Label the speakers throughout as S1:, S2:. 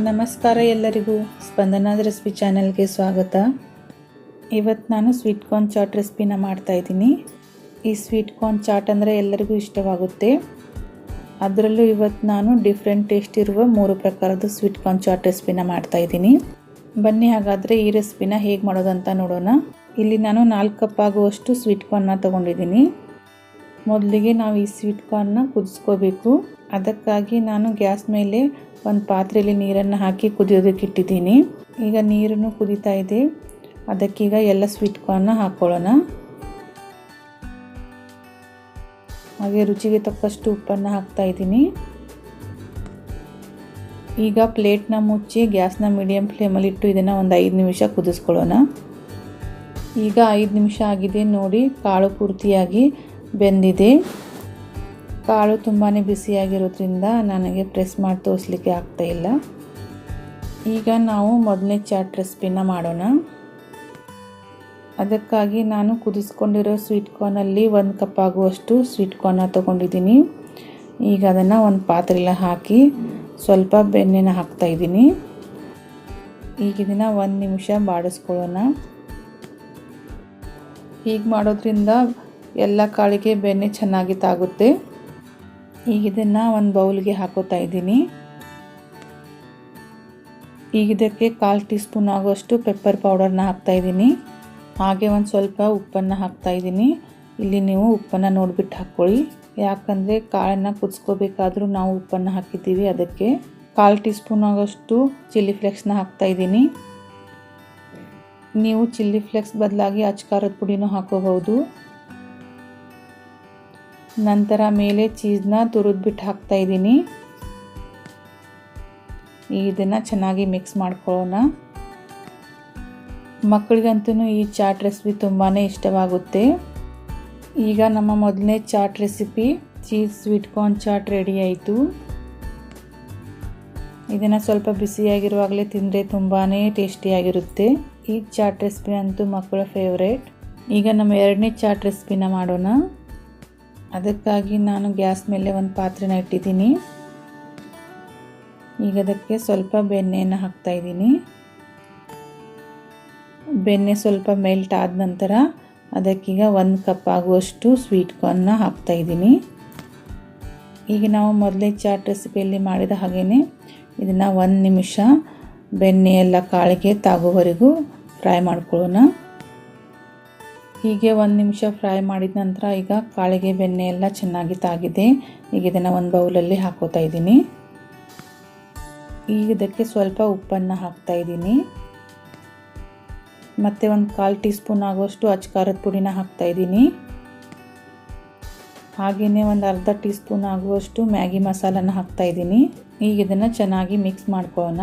S1: ನಮಸ್ಕಾರ ಎಲ್ಲರಿಗೂ. ಸ್ಪಂದನಾದ ರೆಸಿಪಿ ಚಾನೆಲ್ಗೆ ಸ್ವಾಗತ. ಇವತ್ತು ನಾನು ಸ್ವೀಟ್ ಕಾರ್ನ್ ಚಾಟ್ ರೆಸಿಪಿನ ಮಾಡ್ತಾಯಿದ್ದೀನಿ ಈ ಸ್ವೀಟ್ ಕಾರ್ನ್ ಚಾಟ್ ಅಂದರೆ ಎಲ್ಲರಿಗೂ ಇಷ್ಟವಾಗುತ್ತೆ. ಅದರಲ್ಲೂ ಇವತ್ತು ನಾನು ಡಿಫ್ರೆಂಟ್ ಟೇಸ್ಟ್ ಇರುವ ಮೂರು ಪ್ರಕಾರದ ಸ್ವೀಟ್ ಕಾರ್ನ್ ಚಾಟ್ ರೆಸಿಪಿನ ಮಾಡ್ತಾಯಿದ್ದೀನಿ ಬನ್ನಿ ಹಾಗಾದರೆ ಈ ರೆಸಿಪಿನ ಹೇಗೆ ಮಾಡೋದಂತ ನೋಡೋಣ. ಇಲ್ಲಿ ನಾನು ನಾಲ್ಕು ಕಪ್ ಆಗುವಷ್ಟು ಸ್ವೀಟ್ ಕಾರ್ನ್ನ ತೊಗೊಂಡಿದ್ದೀನಿ. ಮೊದಲಿಗೆ ನಾವು ಈ ಸ್ವೀಟ್ ಕಾರ್ನ್ನ ಕುದಿಸ್ಕೋಬೇಕು. ಅದಕ್ಕಾಗಿ ನಾನು ಗ್ಯಾಸ್ ಮೇಲೆ ಒಂದು ಪಾತ್ರೆಯಲ್ಲಿ ನೀರನ್ನು ಹಾಕಿ ಕುದಿಯೋದಕ್ಕೆ ಇಟ್ಟಿದ್ದೀನಿ. ಈಗ ನೀರನ್ನು ಕುದೀತಾ ಇದೆ. ಅದಕ್ಕೀಗ ಎಲ್ಲ ಸ್ವೀಟ್ ಕಾರ್ನ ಹಾಕ್ಕೊಳ್ಳೋಣ ಹಾಗೆ ರುಚಿಗೆ ತಕ್ಕಷ್ಟು ಉಪ್ಪನ್ನು ಹಾಕ್ತಾ ಇದ್ದೀನಿ. ಈಗ ಪ್ಲೇಟ್ನ ಮುಚ್ಚಿ ಗ್ಯಾಸ್ನ ಮೀಡಿಯಮ್ ಫ್ಲೇಮಲ್ಲಿಟ್ಟು ಇದನ್ನು ಒಂದು ಐದು ನಿಮಿಷ ಕುದಿಸ್ಕೊಳ್ಳೋಣ. ಈಗ ಐದು ನಿಮಿಷ ಆಗಿದೆ ನೋಡಿ, ಕಾಳು ಪೂರ್ತಿಯಾಗಿ ಬೆಂದಿದೆ. ಕಾಳು ತುಂಬಾ ಬಿಸಿಯಾಗಿರೋದ್ರಿಂದ ನನಗೆ ಪ್ರೆಸ್ ಮಾಡಿ ತೋರಿಸ್ಲಿಕ್ಕೆ ಇಲ್ಲ. ಈಗ ನಾವು ಮೊದಲನೇ ಚಾಟ್ ರೆಸಿಪಿನ ಮಾಡೋಣ. ಅದಕ್ಕಾಗಿ ನಾನು ಕುದಿಸ್ಕೊಂಡಿರೋ ಸ್ವೀಟ್ ಕಾರ್ನಲ್ಲಿ ಒಂದು ಕಪ್ ಆಗುವಷ್ಟು ಸ್ವೀಟ್ ಕಾರ್ನ ತೊಗೊಂಡಿದ್ದೀನಿ. ಈಗ ಅದನ್ನು ಒಂದು ಪಾತ್ರೆಲ್ಲ ಹಾಕಿ ಸ್ವಲ್ಪ ಬೆಣ್ಣೆನ ಹಾಕ್ತಾಯಿದ್ದೀನಿ ಈಗ ಇದನ್ನು ಒಂದು ನಿಮಿಷ ಬಾಡಿಸ್ಕೊಳ್ಳೋಣ. ಹೀಗೆ ಮಾಡೋದ್ರಿಂದ ಎಲ್ಲ ಕಾಳಿಗೆ ಬೆಣ್ಣೆ ಚೆನ್ನಾಗಿ ತಾಗುತ್ತೆ. ಈಗ ಇದನ್ನು ಒಂದು ಬೌಲ್ಗೆ ಹಾಕೋತಾ ಇದ್ದೀನಿ. ಈಗ ಇದಕ್ಕೆ ಕಾಲು ಟೀ ಸ್ಪೂನ್ ಆಗುವಷ್ಟು ಪೆಪ್ಪರ್ ಪೌಡರ್ನ ಹಾಕ್ತಾ ಇದ್ದೀನಿ. ಹಾಗೆ ಒಂದು ಸ್ವಲ್ಪ ಉಪ್ಪನ್ನು ಹಾಕ್ತಾ ಇದ್ದೀನಿ. ಇಲ್ಲಿ ನೀವು ಉಪ್ಪನ್ನು ನೋಡಿಬಿಟ್ಟು ಹಾಕ್ಕೊಳ್ಳಿ. ಯಾಕಂದರೆ ಕಾಳನ್ನು ಕುದಿಸ್ಕೋಬೇಕಾದ್ರೂ ನಾವು ಉಪ್ಪನ್ನು ಹಾಕಿದ್ದೀವಿ ಅದಕ್ಕೆ. ಕಾಲು ಟೀ ಸ್ಪೂನ್ ಆಗೋಷ್ಟು ಚಿಲ್ಲಿ ಫ್ಲೆಕ್ಸ್ನ ಹಾಕ್ತಾ ಇದ್ದೀನಿ. ನೀವು ಚಿಲ್ಲಿ ಫ್ಲೆಕ್ಸ್ ಬದಲಾಗಿ ಅಚ್ಕಾರದ ಪುಡಿನೂ ಹಾಕೋಬಹುದು. ನಂತರ ಮೇಲೆ ಚೀಸ್ನ ತುರಿದ್ಬಿಟ್ಟು ಹಾಕ್ತಾ ಇದ್ದೀನಿ. ಇದನ್ನು ಚೆನ್ನಾಗಿ ಮಿಕ್ಸ್ ಮಾಡ್ಕೊಳ್ಳೋಣ. ಮಕ್ಕಳಿಗಂತೂ ಈ ಚಾಟ್ ರೆಸಿಪಿ ತುಂಬಾ ಇಷ್ಟವಾಗುತ್ತೆ. ಈಗ ನಮ್ಮ ಮೊದಲನೇ chaat recipe cheese sweet corn chaat ready ಆಯಿತು. ಇದನ್ನು ಸ್ವಲ್ಪ ಬಿಸಿಯಾಗಿರುವಾಗಲೇ ತಿಂದರೆ ತುಂಬಾ ಟೇಸ್ಟಿಯಾಗಿರುತ್ತೆ ಈ ಚಾಟ್ ರೆಸಿಪಿ ಅಂತೂ ಮಕ್ಕಳ ಫೇವ್ರೇಟ್ ಈಗ ನಮ್ಮ ಎರಡನೇ ಚಾಟ್ ರೆಸಿಪಿನ ಮಾಡೋಣ. ಅದಕ್ಕಾಗಿ ನಾನು ಗ್ಯಾಸ್ ಮೇಲೆ ಒಂದು ಪಾತ್ರೆನ ಇಟ್ಟಿದ್ದೀನಿ. ಈಗ ಅದಕ್ಕೆ ಸ್ವಲ್ಪ ಬೆಣ್ಣೆಯನ್ನು ಹಾಕ್ತಾ ಇದ್ದೀನಿ. ಬೆಣ್ಣೆ ಸ್ವಲ್ಪ ಮೆಲ್ಟ್ ಆದ ನಂತರ ಅದಕ್ಕೀಗ ಒಂದು ಕಪ್ ಆಗುವಷ್ಟು ಸ್ವೀಟ್ ಕಾರ್ನ್ನ ಹಾಕ್ತಾ ಇದ್ದೀನಿ. ಈಗ ನಾವು ಮೊದಲೇ ಚಾಟ್ ರೆಸಿಪಿಯಲ್ಲಿ ಮಾಡಿದ ಹಾಗೇ ಇದನ್ನು ಒಂದು ನಿಮಿಷ ಬೆಣ್ಣೆ ಎಲ್ಲ ಕಾಳಿಗೆ ತಾಗೋವರೆಗೂ ಫ್ರೈ ಮಾಡ್ಕೊಳ್ಳೋಣ. ಹೀಗೆ ಒಂದು ನಿಮಿಷ ಫ್ರೈ ಮಾಡಿದ ನಂತರ ಈಗ ಕಾಳಿಗೆ ಬೆಣ್ಣೆ ಎಲ್ಲ ಚೆನ್ನಾಗಿ ತಾಗಿದೆ. ಈಗ ಇದನ್ನು ಒಂದು ಬೌಲಲ್ಲಿ ಹಾಕೋತಾ ಇದ್ದೀನಿ. ಈಗ ಇದಕ್ಕೆ ಸ್ವಲ್ಪ ಉಪ್ಪನ್ನು ಹಾಕ್ತಾ ಇದ್ದೀನಿ. ಮತ್ತು ಒಂದು ಕಾಲು ಟೀ ಸ್ಪೂನ್ ಆಗುವಷ್ಟು ಅಚ್ಕಾರದ ಪುಡಿನ ಹಾಕ್ತಾ ಇದ್ದೀನಿ. ಹಾಗೆಯೇ ಒಂದು ಅರ್ಧ ಟೀ ಸ್ಪೂನ್ ಆಗುವಷ್ಟು ಮ್ಯಾಗಿ ಮಸಾಲನ ಹಾಕ್ತಾ ಇದ್ದೀನಿ. ಈಗ ಇದನ್ನು ಚೆನ್ನಾಗಿ ಮಿಕ್ಸ್ ಮಾಡ್ಕೊಳ್ಳೋಣ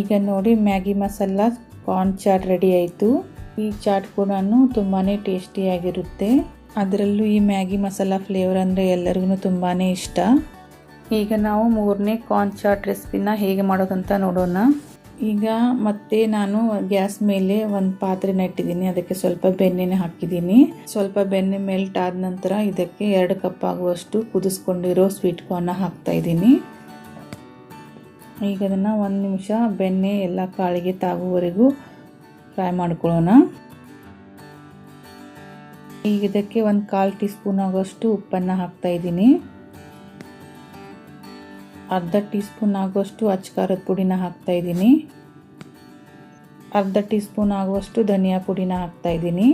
S1: ಈಗ ನೋಡಿ Maggi masala corn chaat ready ಆಯಿತು. ಈ ಚಾಟ್ ಕೂಡ ತುಂಬಾ ಟೇಸ್ಟಿಯಾಗಿರುತ್ತೆ ಅದರಲ್ಲೂ ಈ ಮ್ಯಾಗಿ ಮಸಾಲ ಫ್ಲೇವರ್ ಅಂದರೆ ಎಲ್ಲರಿಗೂ ತುಂಬಾ ಇಷ್ಟ. ಈಗ ನಾವು ಮೂರನೇ ಕಾರ್ನ್ ಚಾಟ್ ರೆಸಿಪಿನ ಹೇಗೆ ಮಾಡೋದಂತ ನೋಡೋಣ. ಈಗ ಮತ್ತೆ ನಾನು ಗ್ಯಾಸ್ ಮೇಲೆ ಒಂದು ಪಾತ್ರೆನ ಇಟ್ಟಿದ್ದೀನಿ. ಅದಕ್ಕೆ ಸ್ವಲ್ಪ ಬೆಣ್ಣೆನ ಹಾಕಿದ್ದೀನಿ. ಸ್ವಲ್ಪ ಬೆಣ್ಣೆ ಮೆಲ್ಟ್ ಆದ ನಂತರ ಇದಕ್ಕೆ ಎರಡು ಕಪ್ ಆಗುವಷ್ಟು ಕುದಿಸ್ಕೊಂಡಿರೋ ಸ್ವೀಟ್ ಕಾರ್ನ ಹಾಕ್ತಾ ಇದ್ದೀನಿ. ಈಗ ಅದನ್ನು ಒಂದು ನಿಮಿಷ ಬೆಣ್ಣೆ ಎಲ್ಲ ಕಾಳಿಗೆ ತಾಗುವವರೆಗೂ ಫ್ರೈ ಮಾಡ್ಕೊಳ್ಳೋಣ. ಈಗ ಇದಕ್ಕೆ ಒಂದು ಕಾಲು ಟೀ ಸ್ಪೂನ್ ಆಗೋಷ್ಟು ಉಪ್ಪನ್ನು ಹಾಕ್ತಾ ಇದ್ದೀನಿ. ಅರ್ಧ ಟೀ ಸ್ಪೂನ್ ಆಗುವಷ್ಟು ಅಚ್ಕಾರದ ಪುಡಿನ ಹಾಕ್ತಾ ಇದ್ದೀನಿ. ಅರ್ಧ ಟೀ ಸ್ಪೂನ್ ಆಗುವಷ್ಟು ಧನಿಯಾ ಪುಡಿನ ಹಾಕ್ತಾ ಇದ್ದೀನಿ.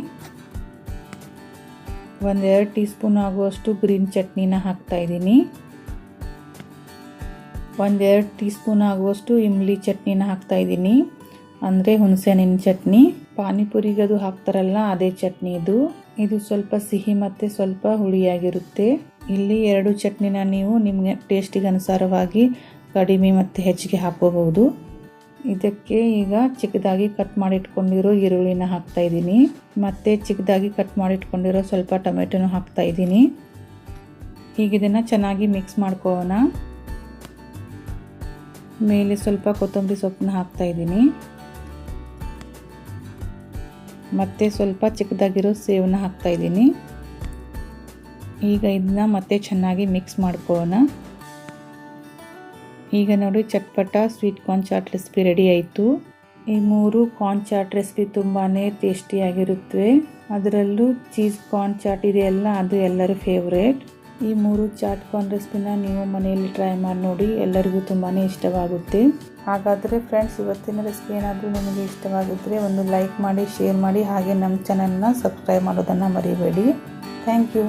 S1: ಒಂದೆರಡು ಟೀ ಸ್ಪೂನ್ ಆಗುವಷ್ಟು ಗ್ರೀನ್ ಚಟ್ನಿನ ಹಾಕ್ತಾ ಇದ್ದೀನಿ. ಒಂದೆರಡು ಟೀ ಸ್ಪೂನ್ ಆಗುವಷ್ಟು ಇಮ್ಲಿ ಚಟ್ನಿನ ಹಾಕ್ತಾ ಇದ್ದೀನಿ. ಅಂದರೆ ಹುಣಸೆಹಣ್ಣಿನ ಚಟ್ನಿ. ಪಾನಿಪುರಿಗೆ ಅದು ಹಾಕ್ತಾರಲ್ಲ, ಅದೇ ಚಟ್ನಿ ಇದು. ಇದು ಸ್ವಲ್ಪ ಸಿಹಿ ಮತ್ತು ಸ್ವಲ್ಪ ಹುಳಿಯಾಗಿರುತ್ತೆ. ಇಲ್ಲಿ ಎರಡು ಚಟ್ನಿನ ನೀವು ನಿಮಗೆ ಟೇಸ್ಟಿಗೆ ಅನುಸಾರವಾಗಿ ಕಡಿಮೆ ಮತ್ತು ಹೆಚ್ಚಿಗೆ ಹಾಕೋಬಹುದು ಇದಕ್ಕೆ ಈಗ ಚಿಕ್ಕದಾಗಿ ಕಟ್ ಮಾಡಿಟ್ಕೊಂಡಿರೋ ಈರುಳ್ಳಿನ ಹಾಕ್ತಾ ಇದ್ದೀನಿ. ಮತ್ತು ಚಿಕ್ಕದಾಗಿ ಕಟ್ ಮಾಡಿಟ್ಕೊಂಡಿರೋ ಸ್ವಲ್ಪ ಟೊಮೆಟೊನು ಹಾಕ್ತಾ ಇದ್ದೀನಿ. ಈಗ ಇದನ್ನು ಚೆನ್ನಾಗಿ ಮಿಕ್ಸ್ ಮಾಡ್ಕೋಣ. ಮೇಲೆ ಸ್ವಲ್ಪ ಕೊತ್ತಂಬರಿ ಸೊಪ್ಪನ್ನ ಹಾಕ್ತಾ ಇದ್ದೀನಿ. ಮತ್ತು ಸ್ವಲ್ಪ ಚಿಕ್ಕದಾಗಿರೋ ಸೇವನ್ನ ಹಾಕ್ತಾ ಇದ್ದೀನಿ. ಈಗ ಇದನ್ನ ಮತ್ತೆ ಚೆನ್ನಾಗಿ ಮಿಕ್ಸ್ ಮಾಡ್ಕೋಣ ಈಗ ನೋಡಿ ಚಟ್ಪಟ sweet corn chaat recipe ready ಆಯಿತು. ಈ ಮೂರು ಕಾರ್ನ್ ಚಾಟ್ ರೆಸಿಪಿ ತುಂಬಾ ಟೇಸ್ಟಿಯಾಗಿರುತ್ತವೆ ಅದರಲ್ಲೂ ಚೀಸ್ ಕಾರ್ನ್ ಚಾಟ್ ಇದೆಯಲ್ಲ, ಅದು ಎಲ್ಲರ ಫೇವ್ರೇಟ್ ಈ ಮೂರು ಚಾಟ್ ಕಾರ್ನ್ ರೆಸಿಪಿನ ನೀವು ಮನೆಯಲ್ಲಿ ಟ್ರೈ ಮಾಡಿ ನೋಡಿ, ಎಲ್ಲರಿಗೂ ತುಂಬಾ ಇಷ್ಟವಾಗುತ್ತೆ. ಹಾಗಾದರೆ ಫ್ರೆಂಡ್ಸ್ ಇವತ್ತಿನ ರೆಸಿಪಿ ಏನಾದರೂ ನಿಮಗೆ ಇಷ್ಟವಾಗಿದ್ದರೆ ಒಂದು ಲೈಕ್ ಮಾಡಿ ಶೇರ್ ಮಾಡಿ, ಹಾಗೆ ನಮ್ಮ ಚಾನಲ್ನ ಸಬ್ಸ್ಕ್ರೈಬ್ ಮಾಡೋದನ್ನು ಮರಿಬೇಡಿ. Thank you